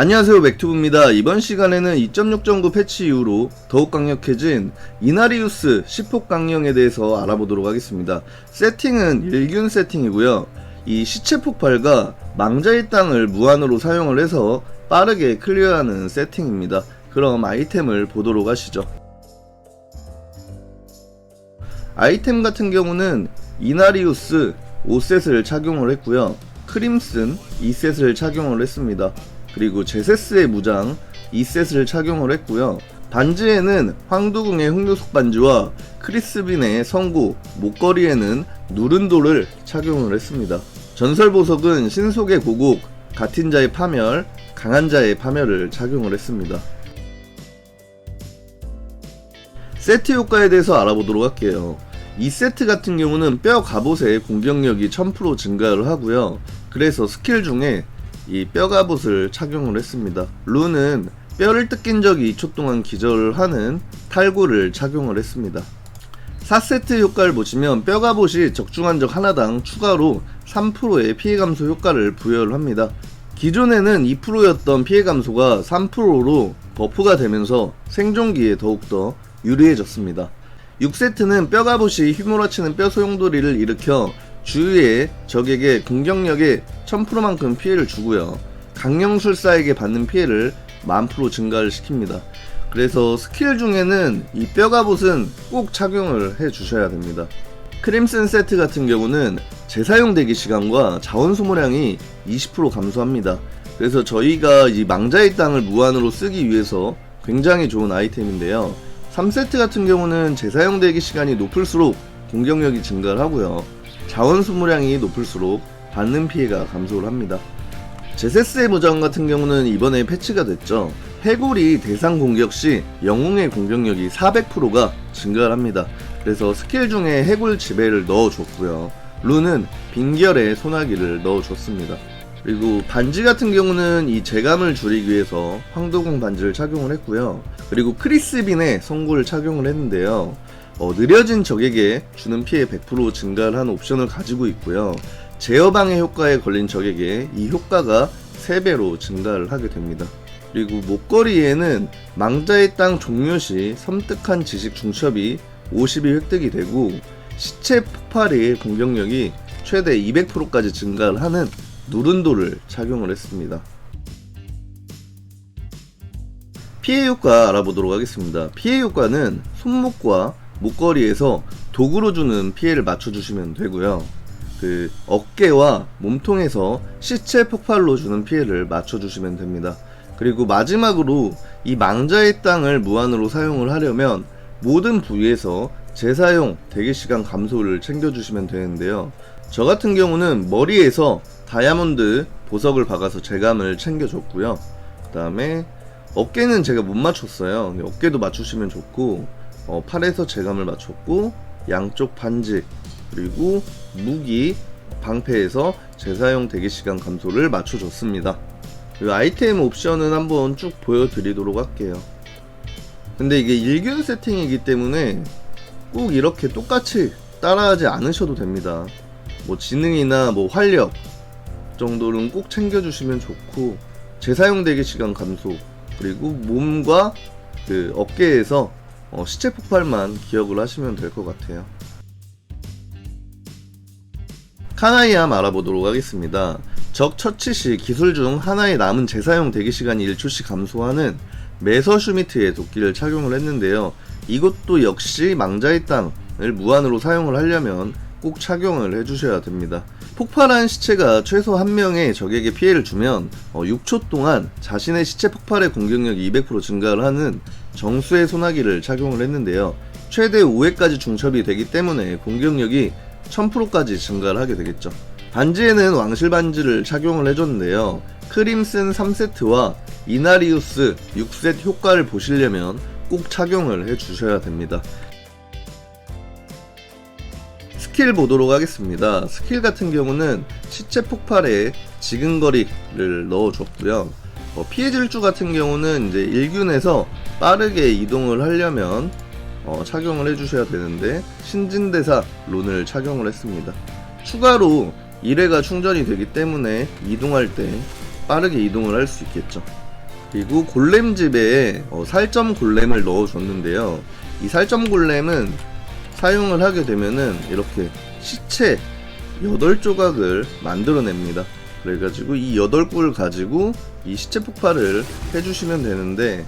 안녕하세요 맥튜브입니다. 이번 시간에는 2.6.9 패치 이후로 더욱 강력해진 이나리우스 10폭 강령에 대해서 알아보도록 하겠습니다. 세팅은 일균 세팅이고요. 이 시체 폭발과 망자의 땅을 무한으로 사용을 해서 빠르게 클리어하는 세팅입니다. 그럼 아이템을 보도록 하시죠. 아이템 같은 경우는 이나리우스 5셋을 착용을 했고요. 크림슨 2셋을 착용을 했습니다. 그리고 제세스의 무장 2셋을 착용을 했고요. 반지에는 황두궁의 흑요석 반지와 크리스빈의 성구, 목걸이에는 누른돌을 착용을 했습니다. 전설 보석은 신속의 고국, 같은 자의 파멸, 강한 자의 파멸을 착용을 했습니다. 세트 효과에 대해서 알아보도록 할게요. 이 세트 같은 경우는 뼈 갑옷의 공격력이 1000% 증가를 하고요. 그래서 스킬 중에 이 뼈 갑옷을 착용을 했습니다. 룬은 뼈를 뜯긴 적이 2초 동안 기절을 하는 탈구를 착용을 했습니다. 4세트 효과를 보시면 뼈 갑옷이 적중한 적 하나당 추가로 3%의 피해 감소 효과를 부여를 합니다. 기존에는 2%였던 피해 감소가 3%로 버프가 되면서 생존기에 더욱더 유리해졌습니다. 6세트는 뼈 갑옷이 휘몰아치는 뼈 소용돌이를 일으켜 주위의 적에게 공격력의 1000%만큼 피해를 주고요. 강령술사에게 받는 피해를 10,000% 증가를 시킵니다. 그래서 스킬 중에는 이 뼈 갑옷은 꼭 착용을 해 주셔야 됩니다. 크림슨 세트 같은 경우는 재사용 대기 시간과 자원 소모량이 20% 감소합니다. 그래서 저희가 이 망자의 땅을 무한으로 쓰기 위해서 굉장히 좋은 아이템인데요. 3세트 같은 경우는 재사용 대기 시간이 높을수록 공격력이 증가를 하고요. 자원 소모량이 높을수록 받는 피해가 감소를 합니다. 제세스의 무장 같은 경우는 이번에 패치가 됐죠. 해골이 대상 공격 시 영웅의 공격력이 400%가 증가를 합니다. 그래서 스킬 중에 해골 지배를 넣어줬고요. 룬은 빙결의 소나기를 넣어줬습니다. 그리고 반지 같은 경우는 이 재감을 줄이기 위해서 황도공 반지를 착용을 했고요. 그리고 크리스빈의 성구를 착용을 했는데요. 어, 느려진 적에게 주는 피해 100% 증가를 한 옵션을 가지고 있고요. 제어방해 효과에 걸린 적에게 이 효과가 3배로 증가를 하게 됩니다. 그리고 목걸이에는 망자의 땅 종료 시 섬뜩한 지식 중첩이 50이 획득이 되고 시체 폭발의 공격력이 최대 200%까지 증가를 하는 누른도를 착용을 했습니다. 피해 효과 알아보도록 하겠습니다. 피해 효과는 손목과 목걸이에서 도구로 주는 피해를 맞춰주시면 되고요. 그 어깨와 몸통에서 시체 폭발로 주는 피해를 맞춰주시면 됩니다. 그리고 마지막으로 이 망자의 땅을 무한으로 사용을 하려면 모든 부위에서 재사용 대기시간 감소를 챙겨주시면 되는데요. 저 같은 경우는 머리에서 다이아몬드 보석을 박아서 재감을 챙겨줬고요. 그 다음에 어깨는 제가 못 맞췄어요. 어깨도 맞추시면 좋고 어, 팔에서 재감을 맞췄고 양쪽 반지 그리고 무기 방패에서 재사용 대기시간 감소를 맞춰줬습니다. 이 아이템 옵션은 한번 쭉 보여드리도록 할게요. 근데 이게 일균 세팅이기 때문에 꼭 이렇게 똑같이 따라하지 않으셔도 됩니다. 뭐 지능이나 뭐 활력 정도는 꼭 챙겨주시면 좋고 재사용 대기 시간 감소 그리고 몸과 그 어깨에서 어, 시체 폭발만 기억을 하시면 될 것 같아요. 카나이암 알아보도록 하겠습니다. 적 처치 시 기술 중 하나의 남은 재사용 대기 시간이 1초씩 감소하는 메서슈미트의 도끼를 착용을 했는데요. 이것도 역시 망자의 땅을 무한으로 사용을 하려면 꼭 착용을 해주셔야 됩니다. 폭발한 시체가 최소 한 명의 적에게 피해를 주면 어, 6초 동안 자신의 시체 폭발의 공격력이 200% 증가를 하는 정수의 소나기를 착용을 했는데요. 최대 5회까지 중첩이 되기 때문에 공격력이 1000%까지 증가를 하게 되겠죠. 반지에는 왕실 반지를 착용을 해줬는데요. 크림슨 3세트와 이나리우스 6셋 효과를 보시려면 꼭 착용을 해주셔야 됩니다. 스킬 보도록 하겠습니다. 스킬 같은 경우는 시체 폭발에 지근거리를 넣어줬고요. 어, 피해 질주 같은 경우는 이제 1균에서 빠르게 이동을 하려면 어, 착용을 해주셔야 되는데 신진대사 룬을 착용을 했습니다. 추가로 1회가 충전이 되기 때문에 이동할 때 빠르게 이동을 할 수 있겠죠. 그리고 골렘 집에 어, 살점 골렘을 넣어줬는데요. 이 살점 골렘은 사용을 하게 되면은 이렇게 시체 8조각을 만들어냅니다. 그래가지고 이 8꿀 가지고 이 시체 폭발을 해주시면 되는데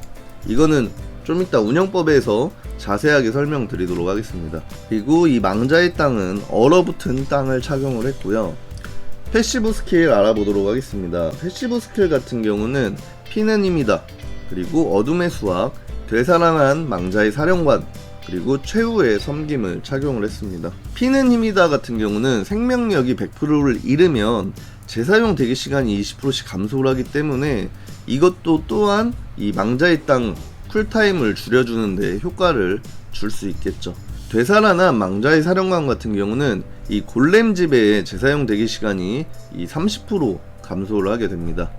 이거는 좀 이따 운영법에서 자세하게 설명드리도록 하겠습니다. 그리고 이 망자의 땅은 얼어붙은 땅을 착용을 했고요. 패시브 스킬 알아보도록 하겠습니다. 패시브 스킬 같은 경우는 피는 힘이다. 그리고 어둠의 수학, 되사랑한 망자의 사령관, 그리고 최후의 섬김을 착용을 했습니다. 피는 힘이다 같은 경우는 생명력이 100%를 잃으면 재사용 대기 시간이 20%씩 감소를 하기 때문에 이것도 또한 이 망자의 땅 쿨타임을 줄여주는데 효과를 줄 수 있겠죠. 되살아난 망자의 사령관 같은 경우는 이 골렘 집의 재사용 대기 시간이 이 30% 감소를 하게 됩니다.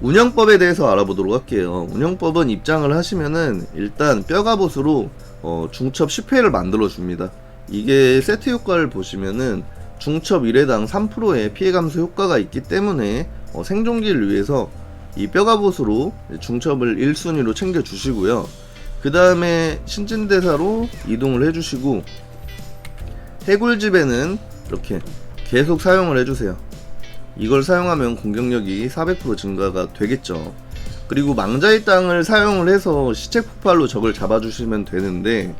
운영법에 대해서 알아보도록 할게요. 운영법은 입장을 하시면은 일단 뼈갑옷으로 어, 중첩 10회를 만들어 줍니다. 이게 세트 효과를 보시면은 중첩 1회당 3%의 피해 감소 효과가 있기 때문에 어, 생존기를 위해서 이 뼈갑옷으로 중첩을 1순위로 챙겨 주시고요. 그 다음에 신진대사로 이동을 해주시고 해골집에는 이렇게 계속 사용을 해주세요. 이걸 사용하면 공격력이 400% 증가가 되겠죠. 그리고 망자의 땅을 사용을 해서 시체 폭발로 적을 잡아주시면 되는데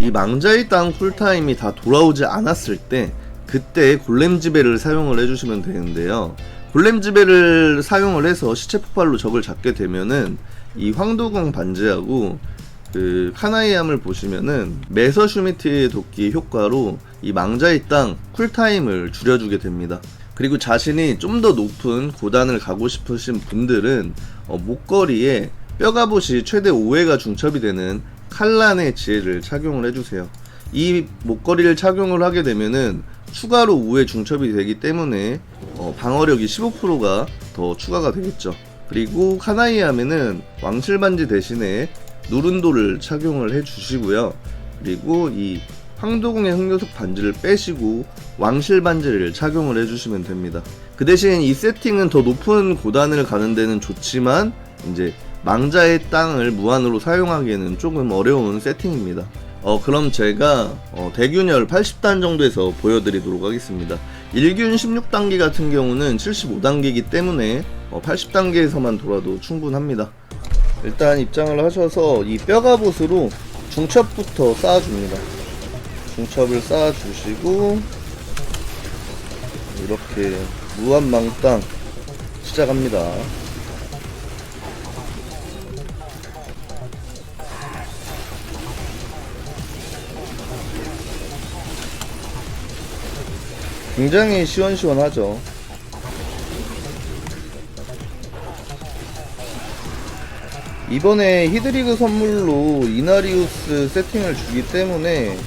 이 망자의 땅 쿨타임이 다 돌아오지 않았을 때 그때 골렘 지배를 사용을 해주시면 되는데요. 골렘 지배를 사용을 해서 시체 폭발로 적을 잡게 되면은 이 황도궁 반지하고 그 카나이암을 보시면은 메서 슈미트의 도끼 효과로 이 망자의 땅 쿨타임을 줄여주게 됩니다. 그리고 자신이 좀 더 높은 고단을 가고 싶으신 분들은 어, 목걸이에 뼈갑옷이 최대 5회가 중첩이 되는 칼란의 지혜를 착용을 해주세요. 이 목걸이를 착용을 하게 되면은 추가로 5회 중첩이 되기 때문에 어, 방어력이 15%가 더 추가가 되겠죠. 그리고 카나이 하면은 왕실 반지 대신에 누른도를 착용을 해 주시고요. 그리고 이 황도궁의 흑요석 반지를 빼시고 왕실 반지를 착용을 해주시면 됩니다. 그 대신 이 세팅은 더 높은 고단을 가는 데는 좋지만 이제 망자의 땅을 무한으로 사용하기에는 조금 어려운 세팅입니다. 어 그럼 제가 어, 대균열 80단 정도에서 보여드리도록 하겠습니다. 1균 16단계 같은 경우는 75단계이기 때문에 어, 80단계에서만 돌아도 충분합니다. 일단 입장을 하셔서 이 뼈갑옷으로 중첩부터 쌓아줍니다. 중첩을 쌓아주시고 이렇게 무한망땅 시작합니다. 굉장히 시원시원하죠. 이번에 히드리그 선물로 이나리우스 세팅을 주기 때문에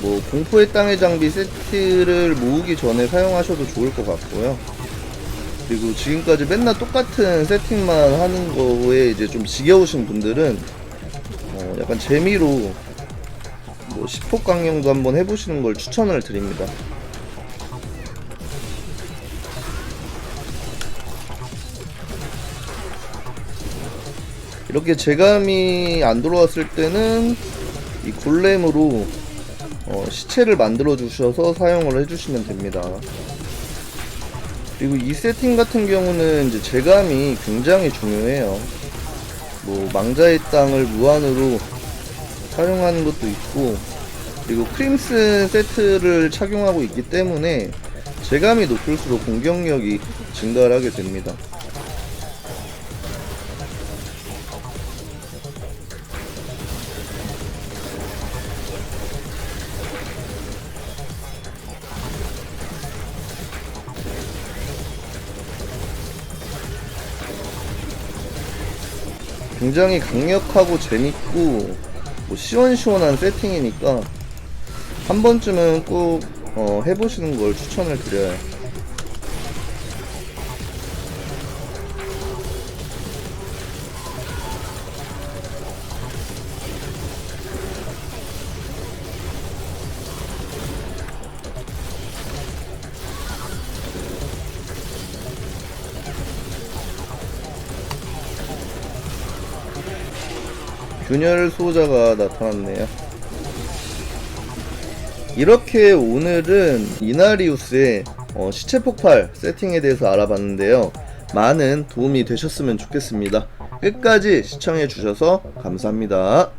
뭐 공포의 땅의 장비 세트를 모으기 전에 사용하셔도 좋을 것 같고요. 그리고 지금까지 맨날 똑같은 세팅만 하는 거에 이제 좀 지겨우신 분들은 어 약간 재미로 뭐 10호 강령도 한번 해보시는 걸 추천을 드립니다. 이렇게 재감이 안 들어왔을 때는 이 골렘으로 어, 시체를 만들어 주셔서 사용을 해주시면 됩니다. 그리고 이 세팅 같은 경우는 이제 재감이 굉장히 중요해요. 뭐 망자의 땅을 무한으로 사용하는 것도 있고 그리고 크림슨 세트를 착용하고 있기 때문에 재감이 높을수록 공격력이 증가를 하게 됩니다. 굉장히 강력하고 재밌고 뭐 시원시원한 세팅이니까 한 번쯤은 꼭 어, 해보시는 걸 추천을 드려요. 균열 수호자가 나타났네요. 이렇게 오늘은 이나리우스의 어, 시체 폭발 세팅에 대해서 알아봤는데요. 많은 도움이 되셨으면 좋겠습니다. 끝까지 시청해 주셔서 감사합니다.